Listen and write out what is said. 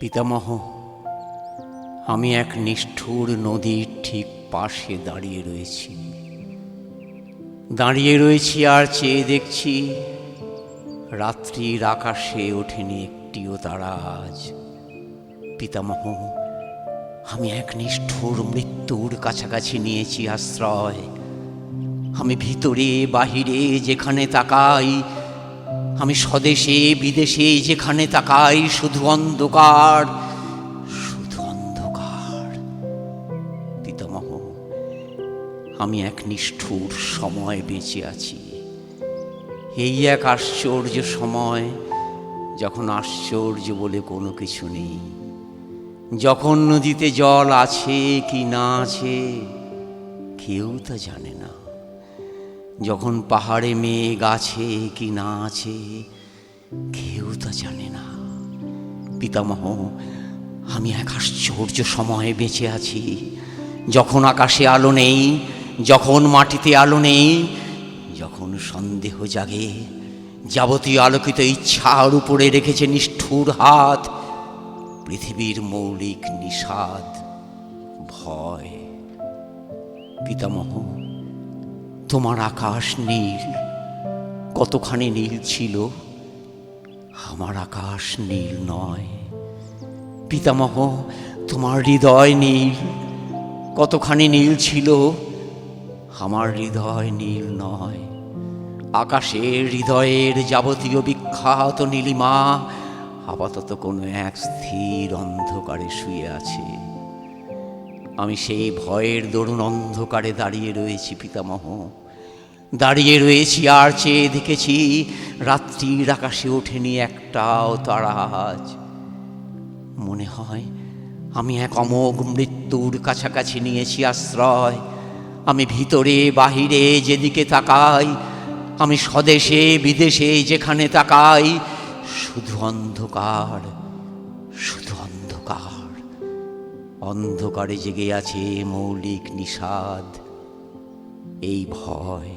পিতামহ, আমি এক নিষ্ঠুর নদীর ঠিক পাশে দাঁড়িয়ে রয়েছি। দাঁড়িয়ে রয়েছি আর চেয়ে দেখছি রাত্রির আকাশে ওঠেনি একটিও তারা আজ। পিতামহ, আমি এক নিষ্ঠুর মৃত্যুর কাছাকাছি নিয়েছি আশ্রয়। আমি ভিতরে, বাহিরে, যেখানে তাকাই আমি স্বদেশে, বিদেশে যেখানে তাকাই, শুধু অন্ধকার শুধু অন্ধকার। পিতামহ আমি এক নিষ্ঠুর সময় বেঁচে আছি। এই এক আশ্চর্য সময়, যখন আশ্চর্য বলে কোনো কিছু নেই। যখন নদীতে জল আছে কি না আছে, কেউ তা জানে না। যখন পাহাড়ে মেঘ আছে কি না আছে, কেউ তা জানে না। পিতামহ, আমি এক আশ্চর্য সময়ে বেঁচে আছি। যখন আকাশে আলো নেই, যখন মাটিতে আলো নেই, যখন সন্দেহ জাগে, যাবতীয় আলোকিত ইচ্ছার উপরে রেখেছে নিষ্ঠুর হাত, পৃথিবীর মৌলিক নিষাদ, ভয়। পিতামহ তোমার আকাশ নীল, কতখানি নীল ছিল? আমার আকাশ নীল নয়। পিতামহ, তোমার হৃদয় নীল, কতখানি নীল ছিল? আমার হৃদয় নীল নয়। আকাশের হৃদয়ের যাবতীয় বিখ্যাত নীলিমা আপাতত কোনো এক স্থির অন্ধকারে শুয়ে আছে। আমি সেই ভয়ের দরুণ অন্ধকারে দাঁড়িয়ে রয়েছি, পিতামহ। দাঁড়িয়ে রয়েছি, আর চেয়ে দেখেছি রাত্রির আকাশে ওঠেনি একটাও তারা আজ। মনে হয় আমি এক অমোঘ মৃত্যুর কাছাকাছি নিয়েছি আশ্রয়। আমি ভিতরে, বাহিরে যেদিকে তাকাই, আমি স্বদেশে, বিদেশে যেখানে তাকাই, শুধু অন্ধকার শুধু অন্ধকার। অন্ধকারে জেগে আছে মৌলিক নিষাদ, এই ভয়।